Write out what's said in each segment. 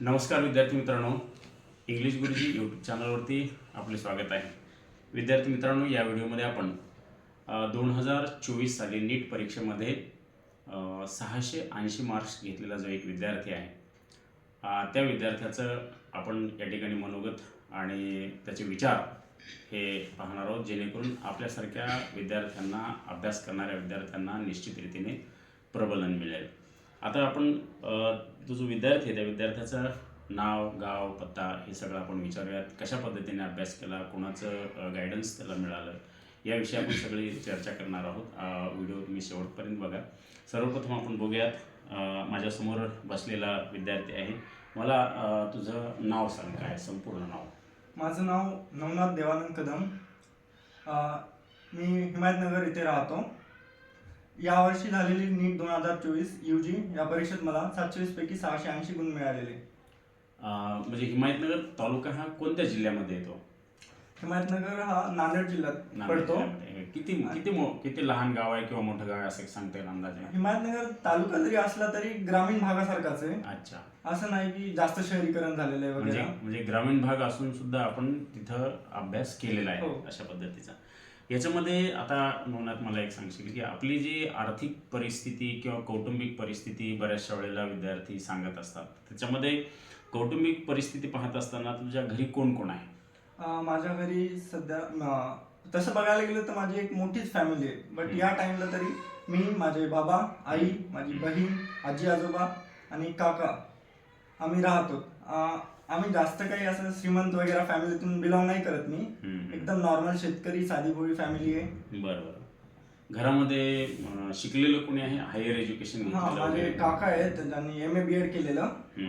नमस्कार विद्यार्थी मित्रांनो. इंग्लिश गुरुजी यूट्यूब चॅनलवरती आपले स्वागत आहे. विद्यार्थी मित्रांनो या व्हिडिओमध्ये आपण दोन हजार चोवीस साली नीट परीक्षेमध्ये सहाशे ऐंशी मार्क्स घेतलेला जो एक विद्यार्थी आहे त्या विद्यार्थ्याचं आपण या ठिकाणी मनोगत आणि त्याचे विचार हे पाहणार आहोत जेणेकरून आपल्यासारख्या विद्यार्थ्यांना अभ्यास करणाऱ्या विद्यार्थ्यांना निश्चित रीतीने प्रबलन मिळेल. आता आपण तो जो विद्यार्थी आहे त्या विद्यार्थ्याचं नाव गाव पत्ता हे सगळं आपण विचारूयात. कशा पद्धतीने अभ्यास केला? कोणाचं गायडन्स त्याला मिळालं? याविषयी आपण सगळी चर्चा करणार आहोत. व्हिडिओ तुम्ही शेवटपर्यंत बघा. सर्वप्रथम आपण बघूयात माझ्यासमोर बसलेला विद्यार्थी आहे. मला तुझं नाव सांग. काय संपूर्ण नाव? माझं नाव नवनाथ देवानंद कदम. मी हिमायतनगर इथे राहतो. यावर्षी झालेली नीट दोन हजार चोवीस यू जी या परीक्षेत मला सातशे पैकी सहाशे ऐंशी गुण मिळालेले. अ, म्हणजे हिमायतनगर तालुका हा कोणत्या जिल्ह्यामध्ये येतो? हिमायतनगर हा नांदेड जिल्ह्यात नांदेड पडतो. जिल्ह्यामध्ये. किती किती मो किती लहान गाव आहे किंवा मोठं गाव आहे असं सांगता येईल अंदाजे? हिमायतनगर तालुका जरी असला तरी ग्रामीण भागासारखाच आहे. अच्छा. असं नाही की जास्त शहरीकरण झालेलं आहे म्हणजे वगैरे. म्हणजे ग्रामीण भाग असून सुद्धा आपण तिथं अभ्यास केलेला आहे हो. अशा पद्धतीचा. याच्यामध्ये आता नोंदण्यात मला एक सांगशील की आपली जी आर्थिक परिस्थिती किंवा कौटुंबिक परिस्थिती बऱ्याचशा वेळेला विद्यार्थी सांगत असतात. त्याच्यामध्ये कौटुंबिक परिस्थिती पाहत असताना तुझ्या घरी कोण कोण आहे? माझ्या घरी सध्या तसं बघायला गेलं तर माझी एक मोठीच फॅमिली आहे. बट या टाइमला तरी मी माझे बाबा आई माझी बहीण आजी आजोबा आणि काका आम्ही राहतो. आम्ही जास्त काही असं श्रीमंत वगैरे फॅमिलीतून बिलॉंग नाही करत मी. हम्म. एकदम नॉर्मल शेतकरी साधी भोळी फॅमिली आहे. बरं बरं. घरामध्ये अं, शिकलेलं कोणी आहे? हायर एज्युकेशन हा माझे काका आहेत ज्यांनी एम ए बी एड केलेलं.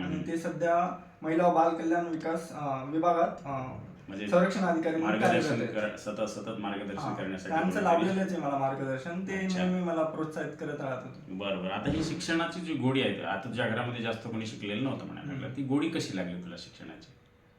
आणि ते सध्या महिला व बाल कल्याण विकास अ, विभागात अ, म्हणजे संरक्षण अधिकारी म्हणून मार्गदर्शन आहेत. सतत सतत मार्गदर्शन हा, करण्यासाठी त्यांचं कोणीतरी- लाभलेलंच आहे मला मार्गदर्शन ते अच्छा. नेहमी मला प्रोत्साहित करत राहत होते. बरं बरं. आता ही शिक्षणाची जी गोडी आहे आता तुझ्या घरामध्ये जास्त कोणी शिकलेलं नव्हतं म्हणायला लागलं ती गोडी कशी लागली तुला शिक्षणाची?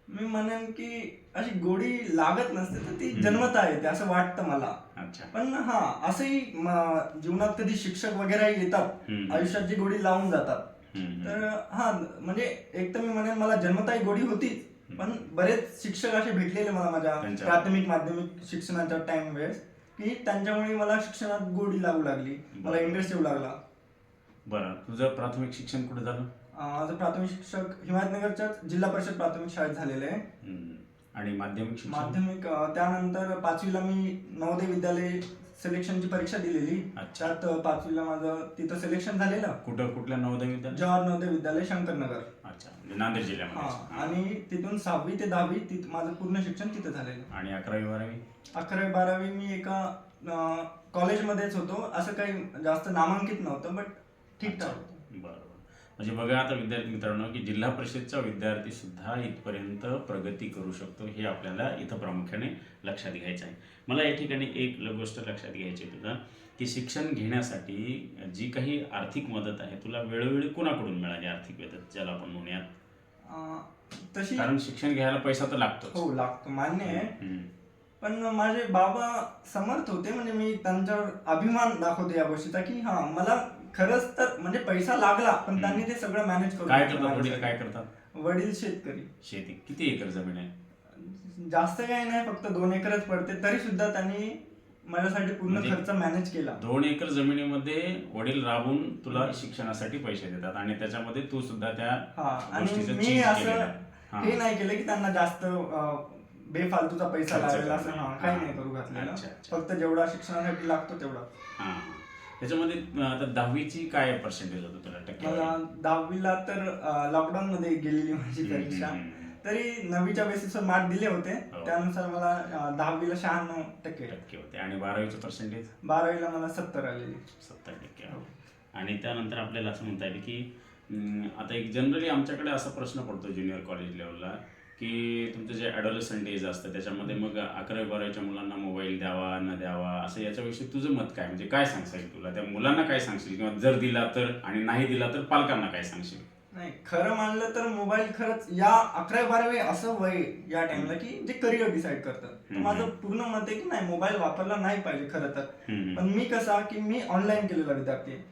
मी म्हणेन की अशी गोडी लागत नसते तर ती हम्म. जन्मता येते असं वाटतं मला. अच्छा. पण हा असंही म- जीवनात कधी शिक्षक वगैरे येतात हम्म. आयुष्यात जी गोडी लावून जातात. हम्म, तर हा म्हणजे एक तर मी म्हणेन मला जन्मताही गोडी होतीच. पण बरेच शिक्षक असे भेटलेले मला माझ्या प्राथमिक माध्यमिक शिक्षणाच्या टाइम वेळेस की त्यांच्यामुळे मला शिक्षणात गोडी लागू लागली. मला. इंटरेस्ट येऊ लागला. बरं. तुझं प्राथमिक शिक्षण कुठे झालं? माझं प्राथमिक शिक्षक हिमायतनगरच्या जिल्हा परिषद प्राथमिक शाळेत झालेले आहे. आणि माध्यमिक माध्यमिक त्यानंतर पाचवीला मी नवोदय विद्यालय सिलेक्शनची परीक्षा दिलेली. अच्छा. त्यात पाचवीला माझं तिथं सिलेक्शन झालेलं. कुठं कुठल्या नवोदय विद्यालय जवाहर नवोदय विद्यालय शंकरनगर. अच्छा म्हणजे नांदेड हा जिल्ह्यामध्ये आणि तिथून सहावी ते दहावी तिथं माझं पूर्ण शिक्षण तिथं झालेलं. आणि अकरावी बारावी? अकरावी बारावी मी एका अं, कॉलेजमध्येच होतो. असं काही जास्त नामांकित नव्हतं बट ठीकठाक होतं. बरं बरं. म्हणजे बघा आता विद्यार्थी मित्रांनो की जिल्हा परिषदचा विद्यार्थी सुद्धा इथपर्यंत प्रगती करू शकतो हे आपल्याला इथं प्रामुख्याने लक्षात घ्यायचं आहे. मला या ठिकाणी एक गोष्ट लक्षात घ्यायची तुला की शिक्षण घेण्यासाठी जी काही आर्थिक मदत आहे तुला वेळोवेळी कोणाकडून मिळाली आर्थिक मदत ज्याला आपण म्हणूयात? तशी कारण शिक्षण घ्यायला पैसा तर लागतोच. हो लागतो. मान्य आहे. पण माझे बाबा समर्थ होते म्हणजे मी त्यांच्यावर अभिमान दाखवतो या गोष्टीचा की हा मला खरंच तर म्हणजे पैसा लागला पण. त्यांनी ते सगळं मॅनेज करून काय घेतलं करतात वडील. काय करतात वडील शेतकरी शेती किती एकर जमीन आहे जास्त काही नाही फक्त दोन एकरच पडते तरी सुद्धा त्यांनी माझ्यासाठी पूर्ण म्हणजे- खर्च मॅनेज केला दोन एकर जमिनीमध्ये वडील राबून तुला शिक्षणासाठी पैसे देतात आणि त्याच्यामध्ये तू सुद्धा त्या हा आणि गोष्टीचं मी असं आहे. हा. हे नाही केलं की त्यांना जास्त अं, बेफालतूचा पैसा खर्च लागेल असं करणं. हा काही. नाही करू घातलेला अच्छा, अच्छा. फक्त जेवढा शिक्षणासाठी लागतो तेवढा हा त्याच्यामध्ये आता दहावीची काय पर्सेंटेज होतं तुला टक्के दहावीला तर लॉकडाऊन मध्ये गेलेली माझी परीक्षा. तरी नववीच्या बेसिसवर मार्क दिले होते. हो. त्यानुसार मला अं, दहावीला शहाण्णव टक्के. टक्के होते. आणि बारावीचं पर्सेंटेज बारावीला मला सत्तर आलेली. सत्तर टक्के हो. आणि त्यानंतर आपल्याला असं म्हणता येईल की अं, आता एक जनरली आमच्याकडे असा प्रश्न पडतो ज्युनियर कॉलेज लेवलला की तुमचं जे ॲडोलसंट एज असतं त्याच्यामध्ये मग अकरावी बारावीच्या मुलांना मोबाईल द्यावा न द्यावा असं याच्याविषयी तुझं मत काय? म्हणजे काय सांगता येईल तुला? त्या मुलांना काय सांगशील? किंवा जर दिला तर आणि नाही दिला तर पालकांना काय सांगशील? नाही खरं मानलं तर मोबाईल खरंच या अकरावी बारावी असं वय या टाइमला की जे करिअर डिसाईड करतं. तर हम्म. माझं पूर्ण मत आहे की नाही मोबाईल वापरला नाही पाहिजे खरं तर. पण मी कसा की मी ऑनलाईन केलेला विद्यार्थी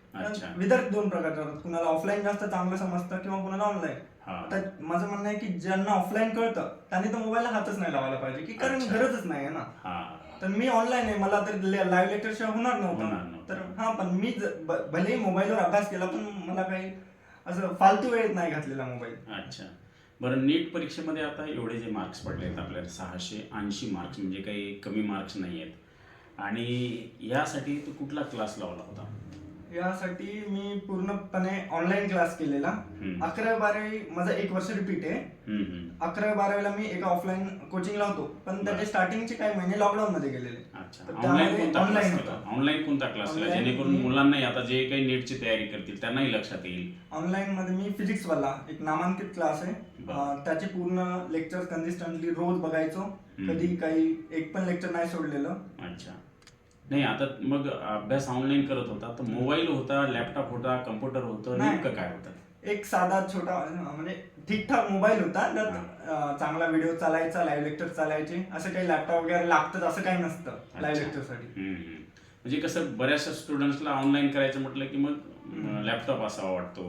विद्यार्थी दोन प्रकारचे कुणाला ऑफलाईन जास्त चांगलं समजतं किंवा कुणाला ऑनलाईन. आता माझं म्हणणं आहे की ज्यांना ऑफलाईन कळतं त्यांनी तर मोबाईलला हातच नाही लावायला पाहिजे की कारण अच्छा. गरजच नाही आहे ना. हा. तर मी ऑनलाईन आहे मला तर लाईव्ह लेक्चर शिवाय होणार होणार नव्हतं. नव्हतं. तर हा पण मी ज- ब- भलेही मोबाईलवर अभ्यास केला पण मला काही असं फालतू वेळेत नाही घातलेला मोबाईल अच्छा. बरं नीट परीक्षेमध्ये आता एवढे जे मार्क्स पडले आहेत आपल्याला सहाशे ऐंशी मार्क्स म्हणजे काही कमी मार्क्स नाही आहेत. आणि यासाठी तू कुठला क्लास लावला होता? यासाठी मी पूर्णपणे ऑनलाईन क्लास केलेला. अकरावी बारावी माझा एक वर्ष रिपीट आहे. अकरावी बारावीला मी एका ऑफलाईन कोचिंगला होतो. पण त्याचे. स्टार्टिंगचे काही महिने लॉकडाऊन मध्ये गेलेले. ऑनलाईन कोणता क्लास होता. ऑनलाईन कोणता जेणेकरून मी- मुलांनाही आता जे काही नीटची तयारी करतील त्यांनाही लक्षात येईल. ऑनलाईन मध्ये मी फिजिक्स वाला एक नामांकित क्लास आहे. त्याचे पूर्ण लेक्चर कन्सिस्टंटली रोज बघायचो. कधी काही एक पण लेक्चर नाही सोडलेलं. अच्छा. नाही आता मग अभ्यास ऑनलाईन करत होता तर मोबाईल होता लॅपटॉप होता कम्प्युटर होतं नाही. नेमकं काय होतं एक साधा छोटा म्हणजे ठीकठाक मोबाईल होता त्यात अं, चांगला व्हिडिओ चालायचा लाईव्ह लेक्चर चालायचे असं काही लॅपटॉप वगैरे लागतं असं काही नसतं लाईव्ह अच्छा. लेक्चरसाठी हम्म, हम्म. म्हणजे कसं बऱ्याचशा स्टुडंट्सला ऑनलाईन करायचं म्हटलं की मग. लॅपटॉप असावा वाटतो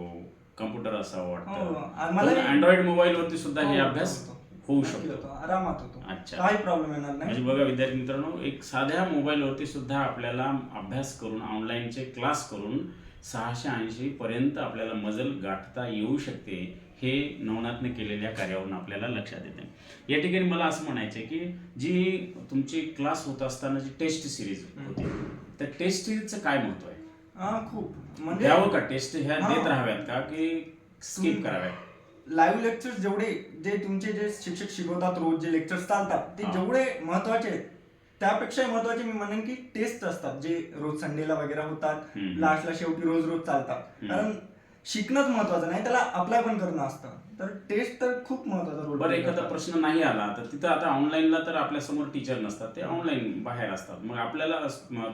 कम्प्युटर असावा हो, वाटतं मला अँड्रॉइड मोबाईल वरती सुद्धा हे हो, अभ्यास होतो. होऊ शकतो. आरामात होतो. अच्छा. काही प्रॉब्लेम येणार म्हणजे नाही बघा विद्यार्थी मित्रांनो एक साध्या मोबाईलवरती सुद्धा आपल्याला अभ्यास करून ऑनलाईनचे क्लास करून सहाशे ऐंशी पर्यंत आपल्याला मजल गाठता येऊ शकते हे नवनाथने केलेल्या कार्यावरून आपल्याला लक्षात येते. या ठिकाणी मला असं म्हणायचं आहे की जी तुमची क्लास होत असताना जी टेस्ट सिरीज होती त्या टेस्ट सिरीजचं काय महत्त्व आहे? खूप. म्हणजे द्यावं का टेस्ट ह्या हा. देत राहाव्यात का? की स्किप कराव्यात? लाईव्ह लेक्चर जेवढे जे तुमचे जे शिक्षक शिकवतात रोज जे लेक्चर चालतात ते. जेवढे महत्त्वाचे आहेत त्यापेक्षा महत्त्वाचे मी म्हणेन की टेस्ट असतात जे रोज संडेला वगैरे होतात. लास्टला शेवटी रोज रोज चालतात. कारण शिकणंच महत्वाचं नाही त्याला अप्लाय पण करणं असतं तर टेस्ट तर खूप महत्त्वाचा रोल बरं एखादा प्रश्न नाही आला तर तिथं आता ऑनलाईनला तर आपल्यासमोर टीचर नसतात ते ऑनलाईन बाहेर असतात मग आपल्याला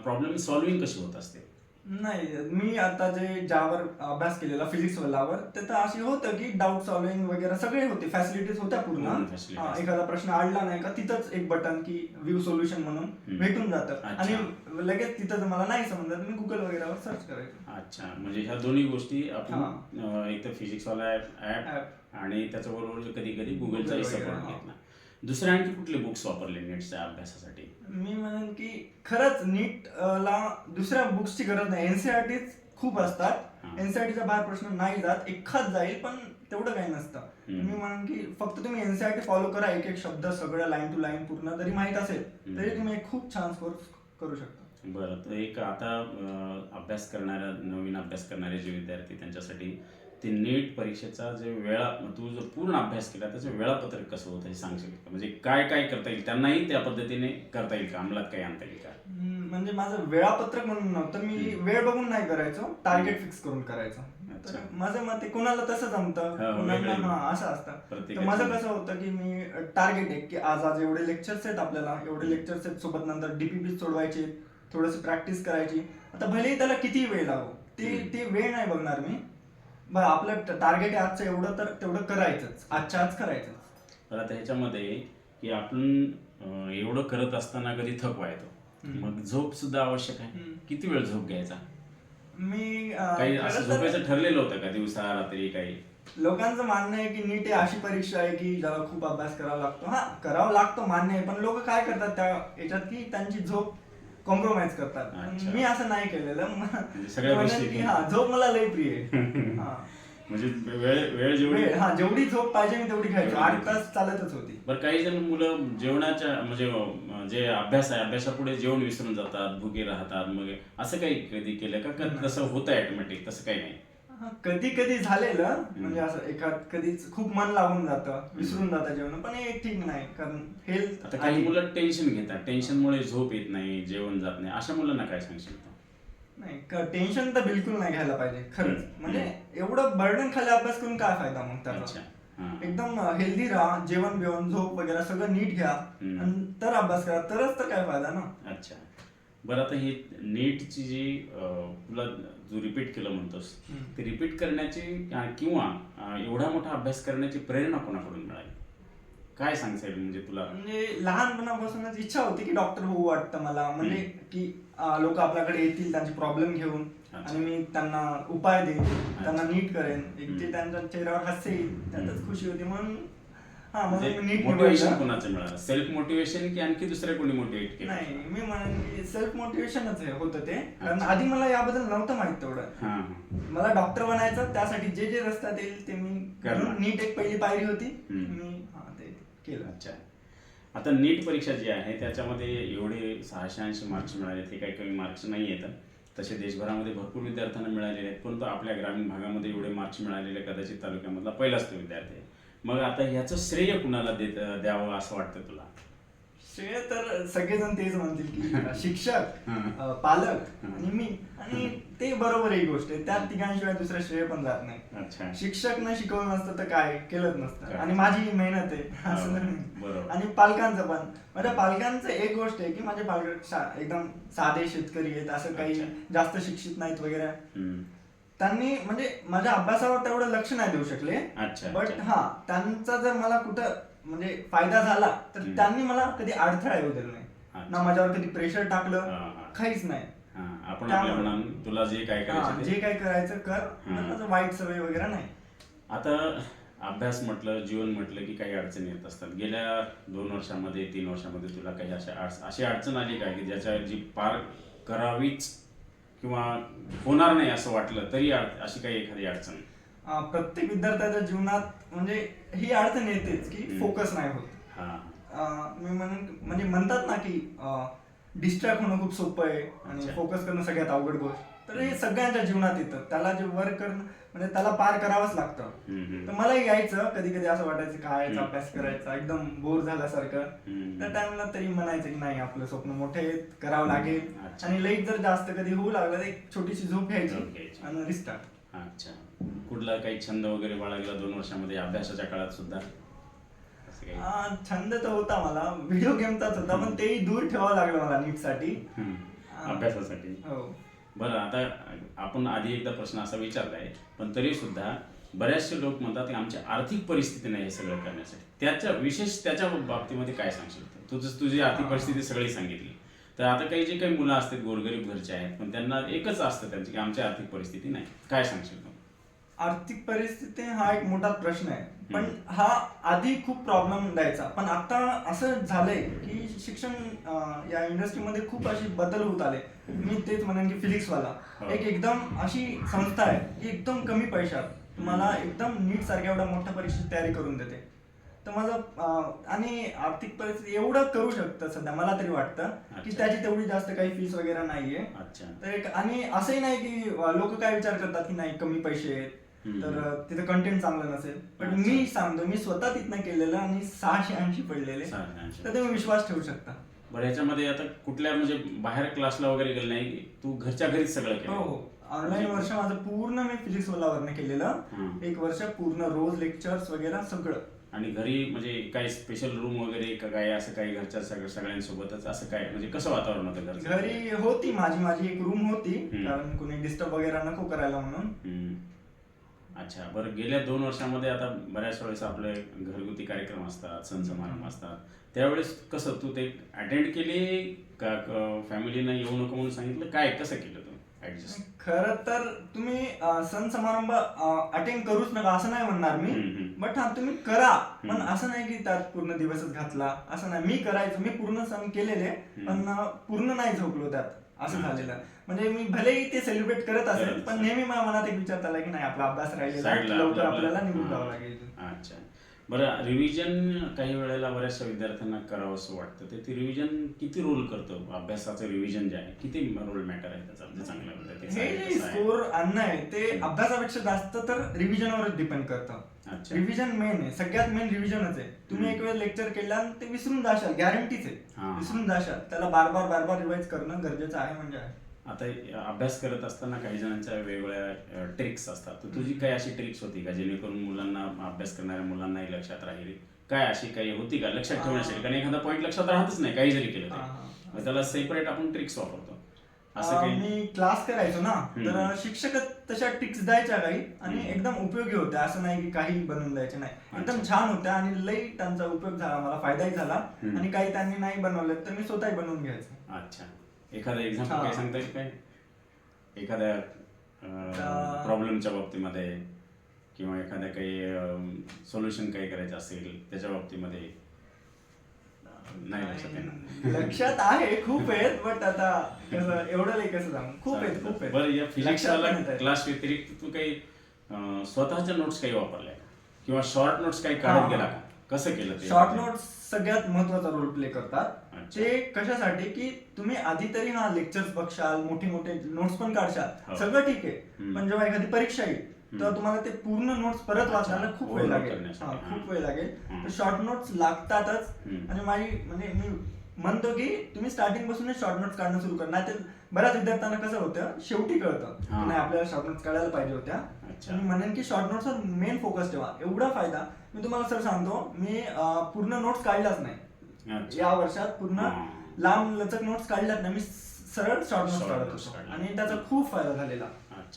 प्रॉब्लेम सॉल्व्हिंग कशी होत असते नाही मी आता जे ज्यावर अभ्यास केलेला फिजिक्स वालावर ते तर असे होतं की डाऊट सॉल्विंग वगैरे सगळे होते फॅसिलिटीज होत्या पूर्ण facilities. हा, एखादा प्रश्न आडला नाही का तिथंच एक बटन की व्ह्यू सोल्युशन म्हणून हम्म. भेटून जातं अच्छा. आणि लगेच तिथं मला नाही समजलं मी गुगल वगैरेवर सर्च करायचं अच्छा म्हणजे ह्या दोन्ही गोष्टी आपण. अं, एक तर फिजिक्सवाला ऍप App. आणि त्याच्याबरोबर कधी कधी गुगलचाही Google वगैरे, सपोर्ट हा. घेतला दुसरे आणखी कुठले बुक्स वापरले नेटच्या अभ्यासासाठी? मी म्हणेन की खरंच नीट ला दुसऱ्या बुक्सची गरज नाही. एनसीआरटी खूप असतात. एनसीआरटीचा बाहेर प्रश्न नाही जात. एखाद जाईल पण तेवढं काही नसतं. मी म्हणेन की फक्त तुम्ही एनसीआरटी फॉलो करा. एक एक शब्द सगळं लाईन टू लाईन पूर्ण जरी माहीत असेल. तरी तुम्ही एक खूप छान स्कोर करू शकता. बरं तर एक आता अभ्यास करणाऱ्या नवीन अभ्यास करणारे जे विद्यार्थी त्यांच्यासाठी ते नीट परीक्षेचा जे वेळा तू जो पूर्ण अभ्यास केला त्याचं वेळापत्रक कसं होतं हे सांगशील का? म्हणजे काय काय करता येईल? त्यांनाही त्या पद्धतीने करता येईल का? अंमलात काही आणता येईल का? म्हणजे माझं वेळापत्रक म्हणून नव्हतं. मी. वेळ बघून नाही करायचो. टार्गेट फिक्स करून करायचो. माझं मत कोणाला तसं जमतं? हा, कोणाला असं असतं. माझं कसं होतं की मी टार्गेट आहे की आज आज एवढे लेक्चर्स आहेत आपल्याला. एवढे लेक्चर्स आहेत सोबत नंतर डीपीपी सोडवायचे थोडस प्रॅक्टिस करायची. आता भलेही त्याला किती वेळ लागो ते. ते वेळ नाही बघणार मी. बरं आपलं टार्गेट आहे आजचं एवढं तर तेवढं करायचंच. आजच्या आज करायचं तर आता ह्याच्यामध्ये की आपण अं, एवढं करत असताना कधी थकवा येतो. हम्म. मग झोप सुद्धा आवश्यक आहे. हम्म. किती वेळ झोप घ्यायचा? मी अं, काही खरं असं तर- झोपायचं ठरलेलं होतं का दिवसा रात्री काही? लोकांचं म्हणणं आहे की नीट ही अशी परीक्षा आहे की ज्याला खूप अभ्यास करावा लागतो. हा करावा लागतो मान्य आहे. पण लोक काय करतात त्या याच्यात की त्यांची झोप कॉम्प्रोमाइज करतात अच्छा. मी असं नाही केलेलं म- म्हणजे सगळ्या म्हणेन गोष्टी की हा झोप मला लय प्रिय आहे हा. म्हणजे वेळ वेळ जेवढी वेळ- हा जेवढी झोप पाहिजे मी तेवढी तेवढी आठ घ्यायची. तास चालतच होती बरं काही जण मुलं जेवणाच्या म्हणजे अं, जे अभ्यास आहे अभ्यासापुढे जेवण विसरून जातात भुके राहतात मग असं काही कधी केलं का का. तसं होतं ऑटोमॅटिक तसं काही नाही कधी कधी झालेलं म्हणजे असं एखाद कधीच खूप मन लागून जातं विसरून जातं जेवण पण हे ठीक नाही कारण हेल्थ आता काही मुलं टेन्शन घेतात टेन्शनमुळे झोप येत नाही जेवण जात नाही अशा मुलांना काय सांगशील तू? नाही टेन्शन तर बिलकुल नाही घ्यायला पाहिजे खरंच हम्म. म्हणजे एवढं बर्डन खाली अभ्यास करून काय फायदा मग अच्छा त्याचा हा. एकदम हेल्दी राहा जेवण बिवण झोप वगैरे सगळं नीट घ्या हम्म. आणि तर अभ्यास करा तरच तर काय फायदा ना अच्छा बरं आता ही नीटची जी अं, तुला तू रिपीट केलं म्हणतोस. ते रिपीट करण्याची किंवा एवढा मोठा अभ्यास करण्याची प्रेरणा कोणाकडून मिळाली काय सांगता येईल म्हणजे तुला म्हणजे लहानपणापासूनच इच्छा होती की डॉक्टर होऊ वाटतं मला म्हणजे की लोक आपल्याकडे येतील त्यांचे प्रॉब्लेम घेऊन. आणि मी त्यांना उपाय देईन त्यांना नीट करेन एक. ते त्यांच्या चेहऱ्यावर हास्य येईल त्यातच. खुशी होती म्हणून हा म्हणून मी नीट मोटिवेशन निवडलं. कोणाचं मिळालं सेल्फ मोटिवेशन की आणखी दुसऱ्या कोणी मोटिवेट केलं नाही मी म्हणेन सेल्फ मोटिवेशनच होतं ते कारण अच्छा. आधी मला याबद्दल नव्हतं माहीत तेवढं हा हा. मला डॉक्टर बनायचं त्यासाठी जे जे रस्त्यात येईल ते मी करणार. म्हणून नीट एक पहिली पायरी होती हम्म. मी हा ते केलं अच्छा आता नीट परीक्षा जी आहे त्याच्यामध्ये एवढे सहाशे ऐंशी मार्क्स मिळाले ते काही कमी मार्क्स नाही येतात तसे देशभरामध्ये भरपूर विद्यार्थ्यांना मिळालेले आहेत परंतु आपल्या ग्रामीण भागामध्ये एवढे मार्क्स मिळालेले कदाचित तालुक्यामधला पहिलाच तो विद्यार्थी आहे मग आता ह्याचं श्रेय कुणाला देत द्यावं असं वाटतं तुला श्रेय तर सगळेजण तेच म्हणतील की शिक्षक हं. अं, पालक हं. आणि मी आणि ते बरोबर एक गोष्ट आहे त्या तिघांशिवाय दुसरं श्रेय पण जात नाही अच्छा शिक्षक न शिकवलं नसतं तर काय केलंच नसतं काय? आणि माझी ही मेहनत आहे असं बरोबर. नाही. बरोबर. आणि पालकांचं पण माझ्या पालकांचं एक गोष्ट आहे की माझे पालक शा- एकदम साधे शेतकरी आहेत असं काही अच्छा. जास्त शिक्षित नाहीत वगैरे हम्म. त्यांनी म्हणजे माझ्या अभ्यासावर तेवढं लक्ष नाही देऊ शकले अच्छा, बट अच्छा. हा त्यांचा जर मला कुठं म्हणजे फायदा झाला तर हम्म. त्यांनी मला कधी अडथळा येऊ दिला नाही अच्छा. ना माझ्यावर कधी प्रेशर टाकलं हा, हा. काहीच नाही हा, आपण त्यामुळे- आपल्या मनानं तुला जे काय हा, करायचं जे काही करायचं कर. पण माझं वाईट सवय वगैरे नाही आता अभ्यास म्हटलं जीवन म्हटलं की काही अडचणी येत असतात गेल्या दोन वर्षामध्ये तीन वर्षामध्ये तुला काही अशा अडच- अशी अडचण आली काय की ज्याच्या जी पार करावीच किंवा होणार नाही असं वाटलं तरी अशी काही एखादी अडचण प्रत्येक विद्यार्थ्याच्या जीवनात म्हणजे ही अडचण येतेच की. फोकस नाही होत हा मी म्हणेन म्हणजे म्हणतात ना की डिस्ट्रॅक्ट होणं खूप सोपं आहे आणि. फोकस करणं सगळ्यात अवघड गोष्ट तर हे सगळ्यांच्या जीवनात येतं. त्याला जे वर्क करणं म्हणजे त्याला पार करावंच लागतं. हम्म, हम्म. तर मलाही यायचं कधी कधी असं वाटायचं काय. अभ्यास करायचा एकदम बोर झाल्यासारखं. हम्म. त्या टाइमला तरी म्हणायचं की नाही आपलं स्वप्न मोठे आहेत, करावं लागेल. अच्छा. आणि लईट जर जास्त कधी होऊ लागलं तर एक छोटीशी झोप झोप घ्यायची. घ्यायची. आणि रिस्टार्ट अच्छा. कुठला काही छंद वगैरे बाळगला दोन वर्षामध्ये अभ्यासाच्या काळात सुद्धा? असं काही? छंद तर होता मला. व्हिडिओ गेमचाच होता पण तेही दूर ठेवावं लागलं मला नीटसाठी हम्म. अभ्यासासाठी. हो. बरं आता आपण आधी एकदा प्रश्न असा विचारला आहे पण तरी सुद्धा बऱ्याचशे लोक म्हणतात की आमची आर्थिक परिस्थिती नाही हे सगळं करण्यासाठी. त्याच्या विशेष त्याच्या बाबतीमध्ये काय सांगशील तू? तुझं तुझी आर्थिक परिस्थिती सगळी सांगितली. तर आता काही जे काही मुलं असतात गोरगरीब घरचे आहेत पण त्यांना एकच असतं त्यांची की आमची आर्थिक परिस्थिती नाही. काय सांगशील तू? आर्थिक परिस्थिती हा एक मोठा प्रश्न आहे. पण हा आधी खूप प्रॉब्लेम द्यायचा. पण आता असं झालंय की शिक्षण या इंडस्ट्रीमध्ये खूप अशी बदल होत आले. मी तेच म्हणेन की फिजिक्सवाला. एक एकदम अशी संस्था आहे की एकदम कमी पैशात तुम्हाला एकदम नीट सारख्या एवढ्या मोठ्या परीक्षेची तयारी करून देते. तर माझं आणि आर्थिक परिस्थिती एवढं करू शकतं सध्या मला तरी वाटतं की. त्याची तेवढी जास्त काही फीस वगैरे नाहीये. तर एक आणि असंही नाही की लोक काय विचार करतात की नाही कमी पैसे आहेत. तर तिथं कंटेंट चांगलं नसेल. पण. मी सांगतो मी स्वतः तिथनं केलेलं आणि सहाशे ऐंशी पडलेले. तर तुम्ही विश्वास ठेवू शकता. बरं याच्यामध्ये आता कुठल्या म्हणजे बाहेर क्लासला वगैरे गेलं नाही तू घरच्या घरीच सगळं हो केलं हो ऑनलाईन वर्ष माझं पूर्ण मी फिजिक्स वरनं केलेलं. एक वर्ष पूर्ण रोज लेक्चर्स वगैरे सगळं. आणि घरी म्हणजे काही स्पेशल रूम वगैरे का काय असं काही घरच्या सगळं सगळ्यांसोबतच असं काय? म्हणजे कसं वातावरण होतं घरी होती माझी माझी एक रूम होती. कारण कोणी डिस्टर्ब वगैरे नको करायला म्हणून. अच्छा बरं. गेल्या दोन वर्षामध्ये आता बऱ्याच वेळेस आपले घरगुती कार्यक्रम असतात सण समारंभ असतात. त्यावेळेस कसं तू ते अटेंड केली का फॅमिलीनं येऊ नको म्हणून सांगितलं? काय कसं केलं तू ऍडजस्ट खरं तर तुम्ही अं, सण समारंभ अटेंड करूच नका असं नाही म्हणणार मी. हम्म, हम्म. बट हा तुम्ही करा. पण हम्म. असं नाही की त्यात पूर्ण दिवसच घातला. असं नाही. मी करायचो. मी पूर्ण सण केलेले पण अं, पूर्ण नाही झोपलो त्यात. असं. झालेलं म्हणजे मी भलेही ते सेलिब्रेट करत असेल पण. नेहमी माझ्या मनात एक विचार आला की नाही आपला अभ्यास राहिलेला लवकर आपलं- आपल्याला आपलं- निघून. जावं लागेल अच्छा बरं रिव्हिजन काही वेळेला बऱ्याचशा विद्यार्थ्यांना करावं असं वाटतं. तर ते रिव्हिजन किती रोल करतं? अभ्यासाचं रिव्हिजन जे आहे किती रोल मॅटर आहे त्याचा? म्हणजे चांगल्या हे? स्कोर आणणं आहे? ते अभ्यासापेक्षा जास्त तर रिव्हिजनवरच डिपेंड करतं. अच्छा. रिव्हिजन मेन आहे सगळ्यात मेन रिव्हिजनच आहे. तुम्ही. एक वेळ लेक्चर केला आणि ते विसरून जाशाल गॅरंटीच हा. आहे विसरून जाशाल. त्याला बार बार बार बार रिवाइज करणं गरजेचं आहे म्हणजे आहे. आता अभ्यास करत असताना काही जणांच्या वेगवेगळ्या ट्रिक्स असतात. तर तुझी काही अशी ट्रिक्स होती का जेणेकरून मुलांना अभ्यास करणाऱ्या मुलांनाही लक्षात राहील? काय अशी काही होती का लक्षात ठेवण्यासाठी? कारण एखादा पॉईंट लक्षात राहतच नाही काही जरी केलं तरी. त्याला सेपरेट आपण ट्रिक्स वापरतो. असं काही? मी क्लास करायचो ना. तर शिक्षक तशा टिप्स द्यायच्या काही आणि. एकदम उपयोगी होत्या. असं नाही की काही बनवून द्यायचे नाही. एकदम. छान होत्या आणि लई त्यांचा उपयोग झाला मला फायदाही झाला. आणि काही त्यांनी नाही बनवले तर मी स्वतःही बनवून घ्यायचो. अच्छा. एखादा एक्झाम्पल. काय सांगता येईल काय? एखाद्या प्रॉब्लेमच्या बाबतीमध्ये किंवा एखाद्या काही सोल्युशन काही करायचं असेल त्याच्या बाबतीमध्ये? नाही लक्षात आहे खूप आहेत बट आता एवढं लई कसं सांगू. खूप आहेत खूप आहेत. बरं या आहेत. क्लास व्यतिरिक्त तू काही स्वतःच्या नोट्स काही वापरल्या किंवा शॉर्ट नोट्स काही काढत. गेला का? कसं केलं शॉर्ट नोट्स सगळ्यात महत्त्वाचा रोल प्ले करतात. ते कशासाठी की तुम्ही आधी तरी हा लेक्चर्स बघशाल मोठे मोठे नोट्स पण हो. काढशाल सगळं ठीक आहे. पण जेव्हा एखादी परीक्षा येईल तर. तुम्हाला ते पूर्ण नोट्स परत वाचायला खूप वेळ लागेल. हा, हा. खूप वेळ लागेल शॉर्ट नोट्स लागतातच. आणि माझी म्हणजे मी म्हणतो की तुम्ही स्टार्टिंग पासूनच शॉर्ट नोट्स काढणं सुरू करा नाही तर बऱ्याच विद्यार्थ्यांना कसं होतं शेवटी कळतं हा. नाही आपल्याला शॉर्ट नोट्स काढायला पाहिजे होत्या अच्छा. मी म्हणेन की शॉर्ट नोट्सवर मेन फोकस ठेवा एवढा फायदा मी तुम्हाला सर सांगतो मी अं, पूर्ण नोट्स काढलाच नाही अच्छा. या वर्षात पूर्ण हा. लांब लचक नोट्स काढल्यात नाही मी सरळ शॉर्ट नोट्स Short काढत notes होतो. आणि त्याचा खूप फायदा झालेला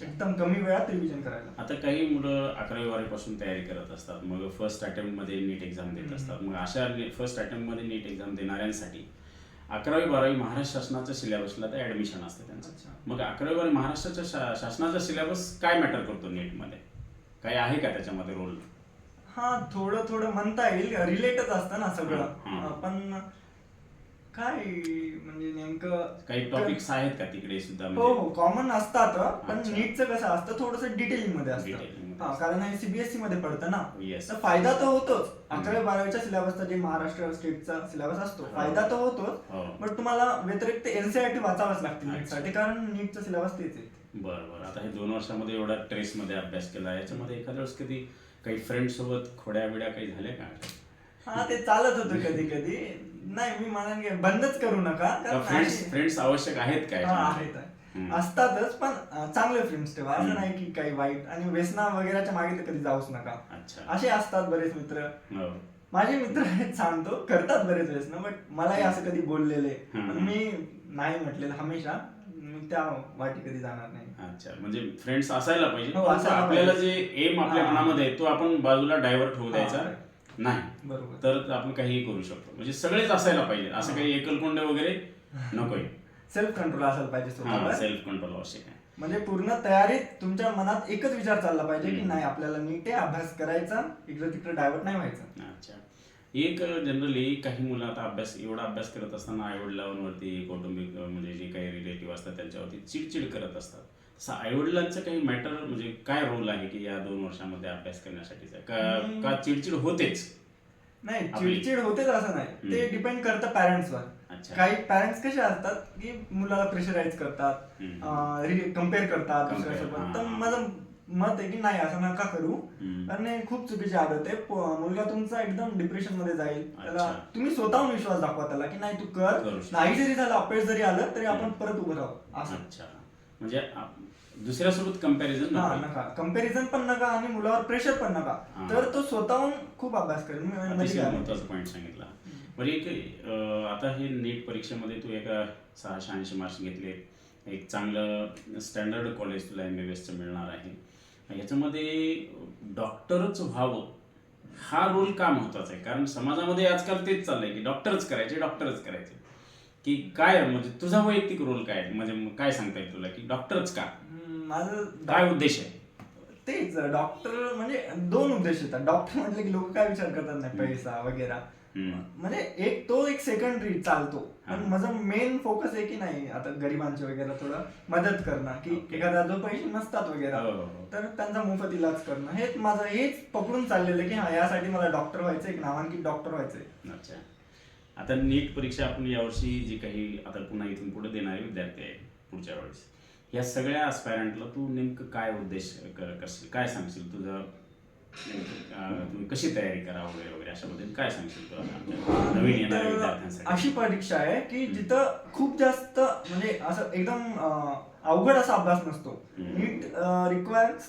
एकदम कमी वेळात रिव्हिजन करायला. आता काही मुलं अकरावी बारावीपासून तयारी करत असतात. मग फर्स्ट अटेम्प्टमध्ये नीट एक्झाम देत असतात. मग अशा फर्स्ट अटेम्प्टमध्ये नीट एक्झाम देणाऱ्यांसाठी अकरावी बारावी महाराष्ट्र शासनाच्या सिलेबसला तर ऍडमिशन असते. त्यांचं. मग अकरावी बारावी महाराष्ट्राच्या शा- शासनाचा सिलेबस काय मॅटर करतो नीटमध्ये काही आहे का त्याच्यामध्ये रोल हा थोडं थोडं म्हणता येईल. रिलेटच असतं ना सगळं. पण काय म्हणजे नेमकं काही टॉपिक्स आहेत का तिकडे सुद्धा हो म्हणजे? हो कॉमन असतात पण अच्छा. नीटचं कसं असतं थोडस डिटेलिंगमध्ये Detailing असतं मध्ये हा कारण हे सीबीएसई मध्ये पडतं ना. Yes. तर फायदा तर होतोच. अकरावी बारावीच्या सिलेबसचा जे महाराष्ट्र स्टेटचा सिलेबस असतो हो. फायदा तर होतोच हो. बट तुम्हाला व्यतिरिक्त एनसीआरटी वाचावंच लागते अच्छा. नीटसाठी कारण नीटचं सिलेबस तेच आहे. बरं बरं. आता हे दोन वर्षामध्ये एवढा ट्रेस मध्ये अभ्यास केला याच्यामध्ये एखाद्या वेळेस कधी काही फ्रेंड सोबत खोड्या बिड्या काही झाल्या का? हा ते चालत होतं कधी कधी. नाही मी म्हणेन की बंदच करू नका कारण फ्रेंड्स अशी- फ्रेंड्स आवश्यक आहेत काय हा, आहेत आहेत. हम्म. असतातच पण अं, चांगले फ्रेंड्स ठेवा असं हम्म. नाही की काही वाईट आणि व्यसना वगैरेच्या मागे तर कधी जाऊच नका अच्छा असे असतात बरेच मित्र हो. माझे मित्र आहेत सांगतो करतात बरेच व्यसन बट मलाही असं कधी बोललेले हम्म. पण मी नाही म्हटलेलं हमेशा मी त्या वाटी कधी जाणार नाही अच्छा म्हणजे फ्रेंड्स असायला पाहिजे हो, परंतु असायला आपल्याला. जे एम आपल्या हा. मनामध्ये आहे, तो आपण बाजूला डायव्हर्ट होऊ हा, द्यायचा. नाही बरोबर. तर आपण काहीही करू शकतो. म्हणजे सगळेच असायला पाहिजे. असं काही एकलकोंडे वगैरे नकोय. सेल्फ कंट्रोल असायला पाहिजे स्वतःवर. सेल्फ कंट्रोल आवश्यक आहे. म्हणजे पूर्ण तयारीत तुमच्या मनात एकच विचार चालला पाहिजे की हम्म. नाही आपल्याला नीट आहे अभ्यास करायचा इकडे तिकडे डायव्हर्ट नाही व्हायचं. अच्छा. एक जनरली काही मुलं आता अभ्यास एवढा अभ्यास करत असताना आई वडिलांवरती कौटुंबिक अं, म्हणजे जे काही रिलेटिव्ह असतात त्यांच्यावरती चिडचिड करत असतात. तसं आई वडिलांचं काही मॅटर म्हणजे काय रोल आहे की या दोन वर्षामध्ये अभ्यास करण्यासाठीचा? का हम्म. का चिडचिड होतेच? नाही आपली- चिडचिड होतेच असं नाही ते हम्म. डिपेंड करतं पॅरेंट्सवर अच्छा. काही पॅरेंट्स कसे असतात की मुलाला प्रेशराईज करतात हम्म. कंपेअर करतात Compare, दुसऱ्यासोबत तर हा. माझं मत आहे की नाही असं नका करू हम्म. कारण हे खूप चुकीची आदत आहे प- मुलगा तुमचा एकदम डिप्रेशनमध्ये जाईल त्याला अच्छा. तुम्ही स्वतःहून विश्वास दाखवा त्याला की नाही तू कर करू शकतो. नाही जरी झालं अपयश जरी आलं तरी आपण. परत उभं राहू असं अच्छा म्हणजे आप- दुसऱ्यासोबत कंपॅरिझन हा नका. कंपॅरिझन पण नका आणि मुलावर प्रेशर पण नका. हा. तर तो स्वतःहून खूप अभ्यास करेल. मी म्हणजे अतिशय काय- महत्त्वाचा पॉईंट सांगितला. म्हणजे एक अं, आता हे नीट परीक्षेमध्ये तू एका सहाशे ऐंशी मार्क्स घेतले. एक चांगलं स्टँडर्ड कॉलेज तुला एम बी मिळणार आहे. याच्यामध्ये डॉक्टरच व्हावं हा रोल का महत्त्वाचा आहे? कारण समाजामध्ये आजकाल तेच चाललंय की डॉक्टरच करायचे डॉक्टरच करायचे. की काय म्हणजे तुझा वैयक्तिक रोल काय आहे? म्हणजे काय सांगता येईल तुला की डॉक्टरच का? माझं काय उद्देश आहे तेच डॉक्टर म्हणजे दोन उद्देश येतात डॉक्टर म्हटलं की लोक काय विचार करतात नाही. पैसा वगैरे. म्हणजे एक तो एक सेकंडरी चालतो पण. माझं मेन फोकस आहे की नाही आता गरिबांचे वगैरे थोडं मदत करणं की. एखादा जो पैसे नसतात वगैरे हो, हो. तर त्यांचा मोफत इलाज करणं हेच माझं हेच पकडून चाललेलं आहे की हा यासाठी मला डॉक्टर व्हायचं एक नामांकित डॉक्टर व्हायचंय अच्छा आता नीट परीक्षा आपण यावर्षी जी काही आता पुन्हा इथून पुढे देणारे विद्यार्थी आहेत पुढच्या वेळेस या सगळ्या अस्पायरंटला तू नेमकं काय उद्देश कर- करशील? काय सांगशील तुझं? तुम्ही कशी तयारी करा वगैरे वगैरे अशा पद्धतीने काय सांगशील तू आता आमच्या नवीन येणाऱ्या तर विद्यार्थ्यांसाठी? अशी परीक्षा आहे की जिथं खूप जास्त म्हणजे असं एकदम अवघड असा अभ्यास नसतो. नीट रिक्वायर्स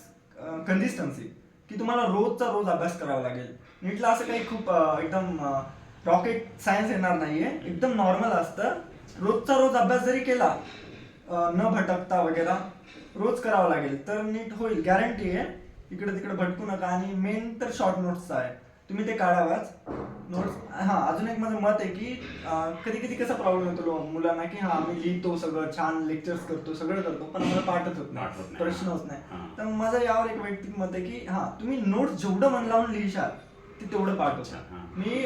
कन्सिस्टन्सी की तुम्हाला रोजचा रोज अभ्यास करावा लागेल. नीटला असं काही खूप एकदम रॉकेट सायन्स येणार नाहीये. एकदम नॉर्मल असतं. रोजचा रोज अभ्यास जरी केला न भटकता वगैरे रोज करावं लागेल. तर नीट होईल. गॅरंटी आहे. इकडे तिकडे भटकू नका. आणि मेन तर शॉर्ट नोट्सचा आहे. तुम्ही ते काढावाच. नोट्स हा अजून एक माझं मत आहे की कधी कधी कसा प्रॉब्लेम येतो मुलांना की हा आम्ही लिहितो सगळं छान लेक्चर्स करतो सगळं करतो पण आम्हाला पाठच होत नाही. नाही. प्रश्न होत नाही. तर माझं यावर एक वैयक्तिक मत आहे की हा तुम्ही नोट जेवढं मन लावून लिहिशाल ते तेवढं पाठ अच्छा, होतं हा. मी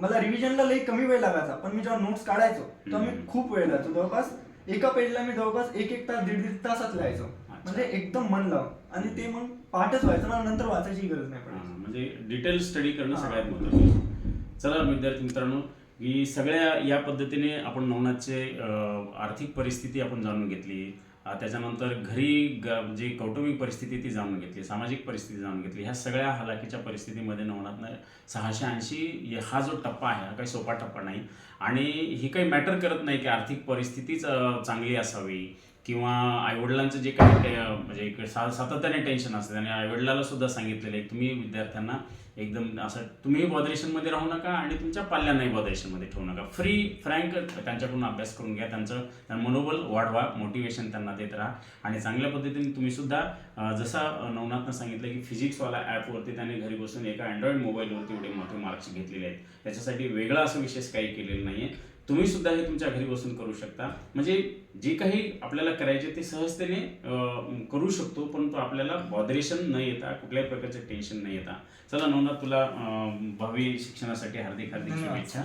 मला रिव्हिजनला लई कमी वेळ लागायचा पण मी जेव्हा नोट्स काढायचो तेव्हा मी. खूप वेळ लागायचो. जवळपास एका पेजला मी जवळपास एक एक तास दीड दीड तासात लिहायचो. म्हणजे एकदम मन लावून. आणि ते मग पाठच व्हायचं मला नंतर वाचायची गरज नाही पडायची. म्हणजे डिटेल स्टडी करणं. सगळ्यात महत्त्वाचं. चला विद्यार्थी मित्रांनो की सगळ्या या पद्धतीने आपण नवनाथचे आर्थिक परिस्थिती आपण जाणून घेतली. त्याच्यानंतर घरी ग- जी कौटुंबिक परिस्थिती ती जाणून घेतली सामाजिक परिस्थिती जाणून घेतली ह्या सगळ्या हलाखीच्या परिस्थितीमध्ये नवनाथनं सहाशे ऐंशी हा जो टप्पा आहे हा काही सोपा टप्पा नाही. आणि ही काही मॅटर करत नाही की आर्थिक परिस्थितीच चांगली असावी. किंवा आईवडिलांचं जे काही म्हणजे एक सा- सातत्याने टेन्शन असतं. आणि आईवडिलाला सुद्धा सांगितलेलं आहे तुम्ही विद्यार्थ्यांना एकदम असं तुम्ही बॉदरेशनमध्ये राहू नका आणि तुमच्या पाल्यांनाही बॉदरेशनमध्ये ठेवू नका. फ्री फ्रँक त्यांच्याकडून अभ्यास करून घ्या. त्यांचं मनोबल वाढवा मोटिवेशन त्यांना देत राहा. आणि चांगल्या पद्धतीने तुम्ही सुद्धा जसा नवनाथनं सांगितलं की फिजिक्सवाला ॲपवरती त्याने घरी बसून एका अँड्रॉइड मोबाईलवरती एवढे मोठे मार्क्स घेतलेले आहेत. त्याच्यासाठी वेगळा असं विशेष काही केलेलं नाही आहे तुम्ही सुद्धा हे तुमच्या घरी बसून करू शकता. म्हणजे जे काही आपल्याला करायचे ते सहजतेने करू शकतो परंतु आपल्याला बॉदरेशन न येता कुठल्याही प्रकारचे टेन्शन न येता. चला नवनाथ तुला भावी शिक्षणासाठी हार्दिक हार्दिक. शुभेच्छा.